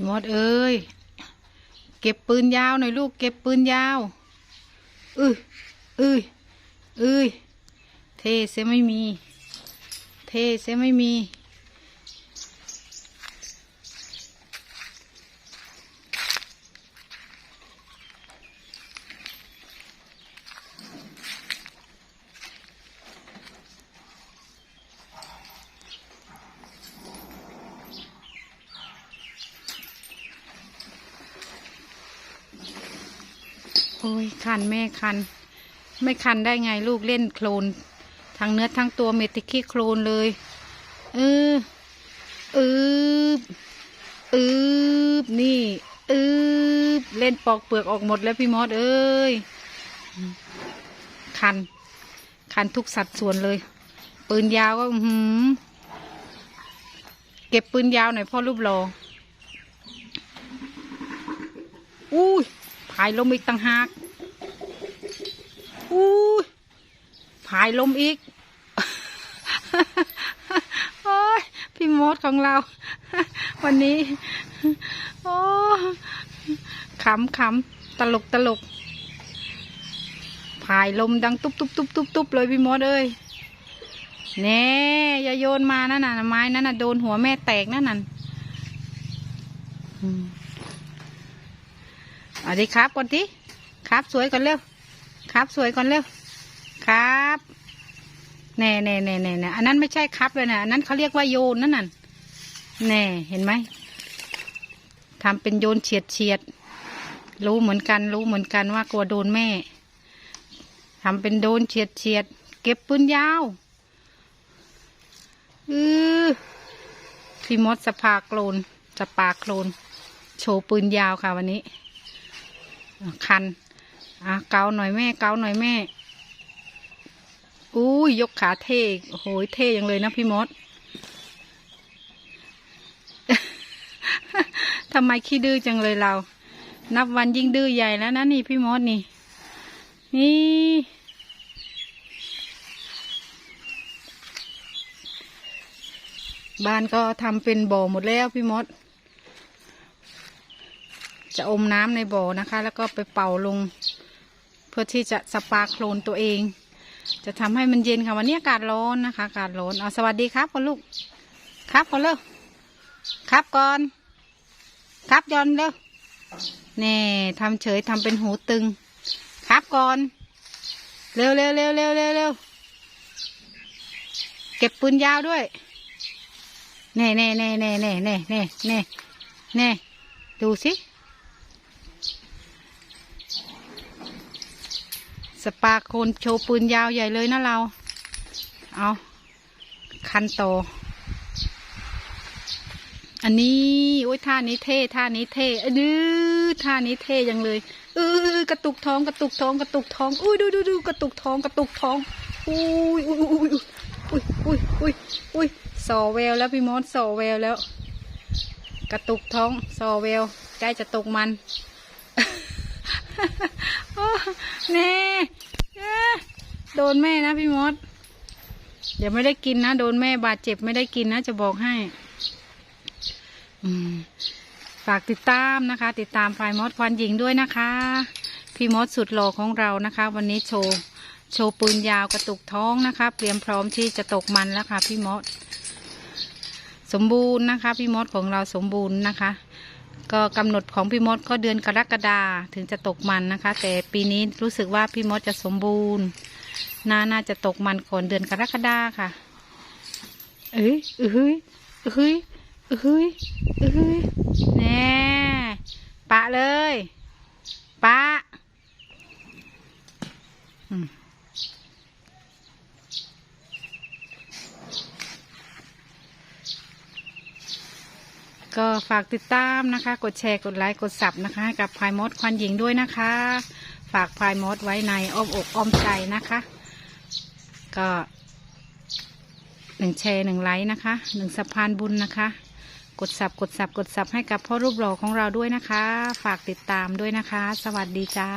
พี่มดเอ้ย เก็บปืนยาวหน่อยลูก เก็บปืนยาวเอ้ยเอ้ยเอ้ยเทเสียไม่มี เทเสียไม่มี โอ้ยคันแม่คัน ไม่คันได้ไงลูกเล่นโคลนทั้งเนื้อทั้งตัวเมติกี้โคลนเลยเอออืบอืบนี่อืบเล่นปอกเปลือกออกหมดแล้วพี่มอสเอ้ยคัน คันทุกสัดส่วนเลย ปืนยาวก็หือเก็บปืนยาวหน่อยพ่อรูปรออุ้ย ผายลมอีกต่างหากอุ้ยผายลมอีกโอ้ยพี่มดของเรา วันนี้ โอ้ขำขำตลกตลกผายลมดังตุ๊บตุ๊บตุ๊บตุ๊บตุ๊บเลยพี่มดเอ้ยแน่อย่าโยนมานั่นน่ะไม้นั่นน่ะโดนหัวแม่แตกนั่นน่ะ เอาดิครับก่อนที่ครับสวยก่อนเร็วครับสวยก่อนเร็วครับแน่แน่แน่แน่แน่อันนั้นไม่ใช่ครับเลยนะอันนั้นเขาเรียกว่าโยนนั่นน่ะแน่เห็นไหมทำเป็นโยนเฉียดเฉียดรู้เหมือนกัน รู้เหมือนกันว่ากลัวโดนแม่ทำเป็นโดนเฉียดเฉียดเก็บปืนยาวอือพี่มดสภาโคลนสปาโคลนโชว์ปืนยาวค่ะวันนี้ คันอะเกาหน่อยแม่เกาหน่อยแม่อุ้ยยกขาเท่โอ้โหเท่ยังเลยนะพี่มดทำไมขี้ดื้อจังเลยเรา นับวันยิ่งดื้อใหญ่แล้วนะนี่พี่มดนี่ นี่ บ้านก็ทำเป็นบ่อหมดแล้วพี่มด จะอมน้ำในบ่อนะคะ แล้วก็ไปเป่าลง เพื่อที่จะสปาโคลนตัวเอง จะทำให้มันเย็นค่ะวันนี้อากาศร้อนนะคะอากาศร้อนเอาสวัสดีครับพ่อลูกครับพ่อเร็วครับก่อน ครับยอนเร็วแน่ทำเฉยทำเป็นหูตึง ครับก่อน เร็วเร็วเร็วเร็วเร็วเร็วเก็บปืนยาวด้วยแน่แน่แน่แน่แน่แน่แน่แน่แน่ดูสิ ปาโคนโชว์ปืนยาวใหญ่เลยนะเรา เอาคันโต อันนี้โอ้ยท่านี้เท่ท่านี้เท่อันนี้ท่านี้เท่ยังเลยเออกระตุกท้องกระตุกท้องกระตุกท้องอุ้ยดูดูดูกระตุกท้องกระตุกท้องอุ้ยอุ้ยอุ้ยอุ้ยอุ้ยอุ้ยอุ้ยสอแววแล้วพี่มดสอแววแล้ว กระตุกท้องสอแววใกล้จะตกมันโอ้แน่เอ๊ะ โดนแม่นะพี่มด เดี๋ยวไม่ได้กินนะโดนแม่บาดเจ็บไม่ได้กินนะจะบอกให้ฝากติดตามนะคะ ติดตามไฟมดควันหญิงด้วยนะคะ พี่มดสุดหล่อของเรานะคะ วันนี้โชว์โชว์ปืนยาวกระตุกท้องนะคะ เตรียมพร้อมที่จะตกมันแล้วค่ะ พี่มด สมบูรณ์นะคะ พี่มดของเราสมบูรณ์นะคะ ก็กำหนดของพี่มดก็เดือนกรกฎาถึงจะตกมันนะคะ แต่ปีนี้รู้สึกว่าพี่มดจะสมบูรณ์ น่าน่าจะตกมันก่อนเดือนกรกฎาค่ะ เอ้ยเอ้ยเอ้ยเอ้ยเอ้ยแน่ปะเลยปะก็ฝากติดตามนะคะ กดแชร์ กดไลค์ กดสับนะคะ กับพายมดควันหญิงด้วยนะคะ ฝากพายมดไว้ในอ้อมอกอ้อมใจนะคะ ก็หนึ่งแชร์หนึ่งไลค์นะคะหนึ่งสะพานบุญนะคะ กดสับกดสับกดสับให้กับพ่อรูปหล่อของเราด้วยนะคะ ฝากติดตามด้วยนะคะ สวัสดีจ้า